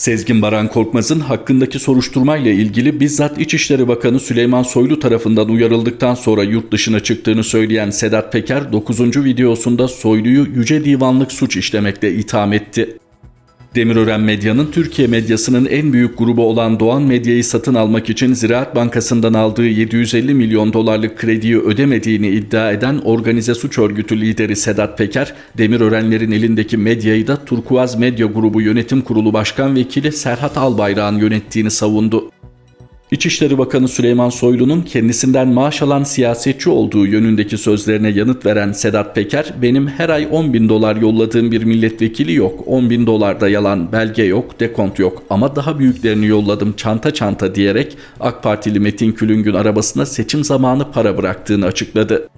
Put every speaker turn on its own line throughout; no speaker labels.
Sezgin Baran Korkmaz'ın hakkındaki soruşturmayla ilgili bizzat İçişleri Bakanı Süleyman Soylu tarafından uyarıldıktan sonra yurt dışına çıktığını söyleyen Sedat Peker 9. videosunda Soylu'yu Yüce Divanlık suç işlemekle itham etti. Demirören Medya'nın Türkiye medyasının en büyük grubu olan Doğan Medya'yı satın almak için Ziraat Bankası'ndan aldığı 750 milyon dolarlık krediyi ödemediğini iddia eden organize suç örgütü lideri Sedat Peker, Demirörenlerin elindeki medyayı da Turkuaz Medya Grubu Yönetim Kurulu Başkan Vekili Serhat Albayrak'ın yönettiğini savundu. İçişleri Bakanı Süleyman Soylu'nun kendisinden maaş alan siyasetçi olduğu yönündeki sözlerine yanıt veren Sedat Peker, benim her ay 10 bin dolar yolladığım bir milletvekili yok, 10 bin dolarda yalan, belge yok, dekont yok ama daha büyüklerini yolladım çanta çanta diyerek AK Partili Metin Külüngün arabasına seçim zamanı para bıraktığını açıkladı.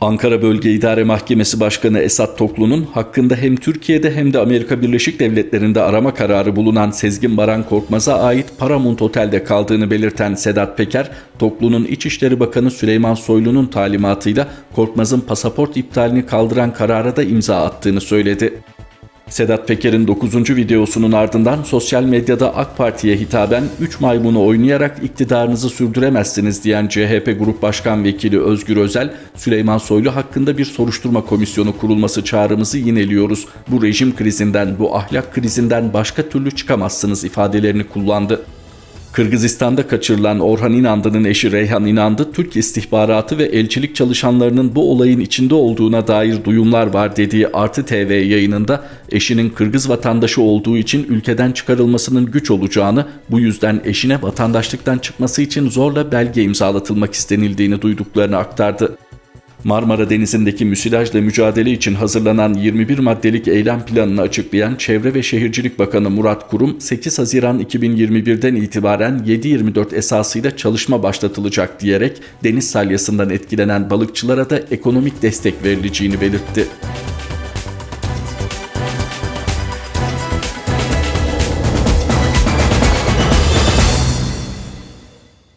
Ankara Bölge İdare Mahkemesi Başkanı Esat Toklu'nun hakkında hem Türkiye'de hem de Amerika Birleşik Devletleri'nde arama kararı bulunan Sezgin Baran Korkmaz'a ait Paramount Otel'de kaldığını belirten Sedat Peker, Toklu'nun İçişleri Bakanı Süleyman Soylu'nun talimatıyla Korkmaz'ın pasaport iptalini kaldıran karara da imza attığını söyledi. Sedat Peker'in 9. videosunun ardından sosyal medyada AK Parti'ye hitaben 3 maymunu oynayarak iktidarınızı sürdüremezsiniz diyen CHP Grup Başkan Vekili Özgür Özel, Süleyman Soylu hakkında bir soruşturma komisyonu kurulması çağrımızı yineliyoruz. Bu rejim krizinden, bu ahlak krizinden başka türlü çıkamazsınız ifadelerini kullandı. Kırgızistan'da kaçırılan Orhan İnandı'nın eşi Reyhan İnandı, Türk istihbaratı ve elçilik çalışanlarının bu olayın içinde olduğuna dair duyumlar var dediği Artı TV yayınında eşinin Kırgız vatandaşı olduğu için ülkeden çıkarılmasının güç olacağını, bu yüzden eşine vatandaşlıktan çıkması için zorla belge imzalatılmak istenildiğini duyduklarını aktardı. Marmara Denizi'ndeki müsilajla mücadele için hazırlanan 21 maddelik eylem planını açıklayan Çevre ve Şehircilik Bakanı Murat Kurum, 8 Haziran 2021'den itibaren 7-24 esasıyla çalışma başlatılacak diyerek deniz salyasından etkilenen balıkçılara da ekonomik destek verileceğini belirtti.